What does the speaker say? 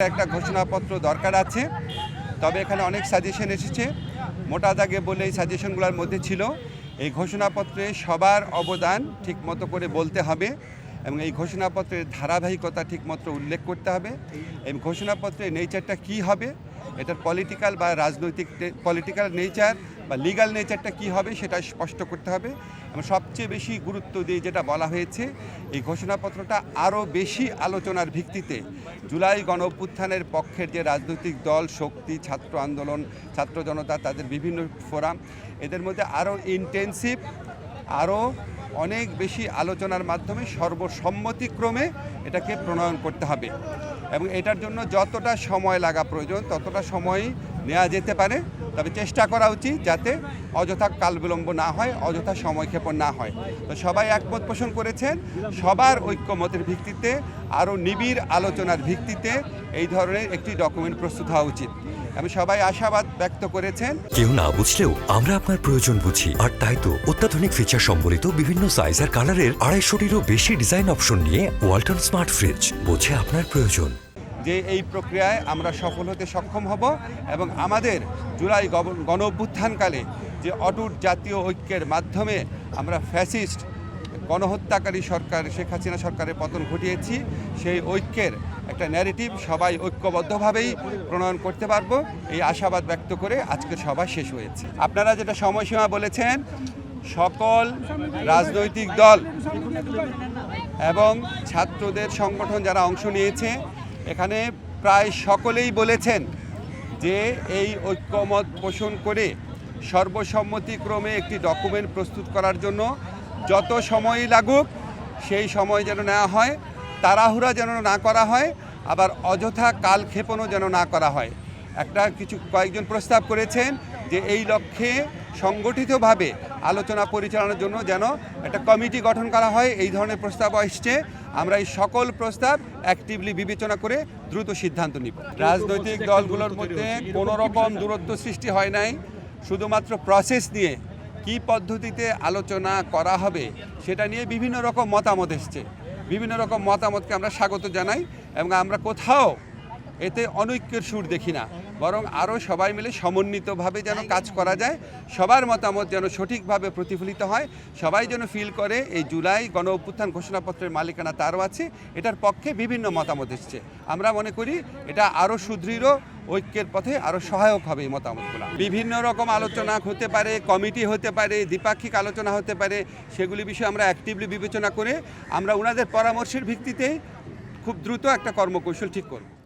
একটা ঘোষণাপত্র দরকার আছে। তবে এখানে অনেক সাজেশন এসেছে। মোটা দাগে বলে এই সাজেশনগুলোর মধ্যে ছিল, এই ঘোষণাপত্রে সবার অবদান ঠিকমতো করে বলতে হবে এবং এই ঘোষণাপত্রের ধারাবাহিকতা ঠিকমতো উল্লেখ করতে হবে। এবং ঘোষণাপত্রের নেচারটা কি হবে এটার পলিটিক্যাল বা রাজনৈতিক পলিটিক্যাল নেচার বা লিগ্যাল নেচারটা কি হবে সেটা স্পষ্ট করতে হবে। এবং সবচেয়ে বেশি গুরুত্ব দিয়ে যেটা বলা হয়েছে, এই ঘোষণাপত্রটা আরও বেশি আলোচনার ভিত্তিতে জুলাই গণ অভ্যুত্থানের পক্ষের যে রাজনৈতিক দল, শক্তি, ছাত্র আন্দোলন, ছাত্র জনতা, তাদের বিভিন্ন ফোরাম, এদের মধ্যে আরও ইন্টেন্সিভ আরও অনেক বেশি আলোচনার মাধ্যমে সর্বসম্মতিক্রমে এটাকে প্রণয়ন করতে হবে। এবং এটার জন্য যতটা সময় লাগা প্রয়োজন, ততটা সময় নেওয়া যেতে পারে। তবে চেষ্টা করা উচিত যাতে অযথা কাল বিলম্ব না হয়, অযথা সময়ক্ষেপণ না হয়। তো সবাই একমত পোষণ করেছেন, সবার ঐক্যমতের ভিত্তিতে, আরও নিবিড় আলোচনার ভিত্তিতে এই ধরনের একটি ডকুমেন্ট প্রস্তুত হওয়া উচিত। আমি সবাই আশাবাদ ব্যক্ত করেছেন। কেউ না বুঝলেও আমরা আপনার প্রয়োজন বুঝি। আর তাই তো অত্যাধুনিক ফিচার সম্বলিত বিভিন্ন সাইজ আর কালারের আড়াইশোটিরও বেশি ডিজাইন অপশন নিয়ে ওয়ালটন স্মার্ট ফ্রিজ বোঝে আপনার প্রয়োজন। যে এই প্রক্রিয়ায় আমরা সফল হতে সক্ষম হব এবং আমাদের জুলাই গণ অভ্যুত্থানকালে যে অটুট জাতীয় ঐক্যের মাধ্যমে আমরা ফ্যাসিস্ট গণহত্যাকারী সরকার শেখ হাসিনা সরকারের পতন ঘটিয়েছি সেই ঐক্যের একটা ন্যারেটিভ সবাই ঐক্যবদ্ধভাবেই প্রণয়ন করতে পারব, এই আশাবাদ ব্যক্ত করে আজকের সভা শেষ হয়েছে। আপনারা যেটা সময়সীমা বলেছেন, সকল রাজনৈতিক দল এবং ছাত্রদের সংগঠন যারা অংশ নিয়েছে, এখানে প্রায় সকলেই বলেছেন যে এই ঐক্যমত পোষণ করে সর্বসম্মতিক্রমে একটি ডকুমেন্ট প্রস্তুত করার জন্য যত সময়ই লাগুক, সেই সময় যেন নেওয়া হয়। তাড়াহুড়া যেন না করা হয়, আবার অযথা কালক্ষেপণও যেন না করা হয়। একটা কিছু কয়েকজন প্রস্তাব করেছেন যে এই লক্ষ্যে সংগঠিতভাবে আলোচনা পরিচালনার জন্য যেন একটা কমিটি গঠন করা হয়, এই ধরনের প্রস্তাব আসছে। আমরা এই সকল প্রস্তাব অ্যাক্টিভলি বিবেচনা করে দ্রুত সিদ্ধান্ত নিব। রাজনৈতিক দলগুলোর মধ্যে কোনো রকম দূরত্ব সৃষ্টি হয় নাই। শুধুমাত্র প্রসেস নিয়ে কি পদ্ধতিতে আলোচনা করা হবে, সেটা নিয়ে বিভিন্ন রকম মতামত এসছে। বিভিন্ন রকম মতামতকে আমরা স্বাগত জানাই এবং আমরা কোথাও এতে অনৈক্যের সুর দেখি না। বরং আরও সবাই মিলে সমন্বিতভাবে যেন কাজ করা যায়, সবার মতামত যেন সঠিকভাবে প্রতিফলিত হয়, সবাই যেন ফিল করে এই জুলাই গণ অভ্যুত্থান ঘোষণাপত্রের মালিকানা তারও আছে, এটার পক্ষে বিভিন্ন মতামত এসছে। আমরা মনে করি এটা আরও সুদৃঢ় ঐক্যের পথে আরও সহায়ক হবে এই মতামতগুলো। বিভিন্ন রকম আলোচনা হতে পারে, কমিটি হতে পারে, দ্বিপাক্ষিক আলোচনা হতে পারে, সেগুলি বিষয়ে আমরা অ্যাক্টিভলি বিবেচনা করে আমরা ওনাদের পরামর্শের ভিত্তিতে খুব দ্রুত একটা কর্মকৌশল ঠিক করব।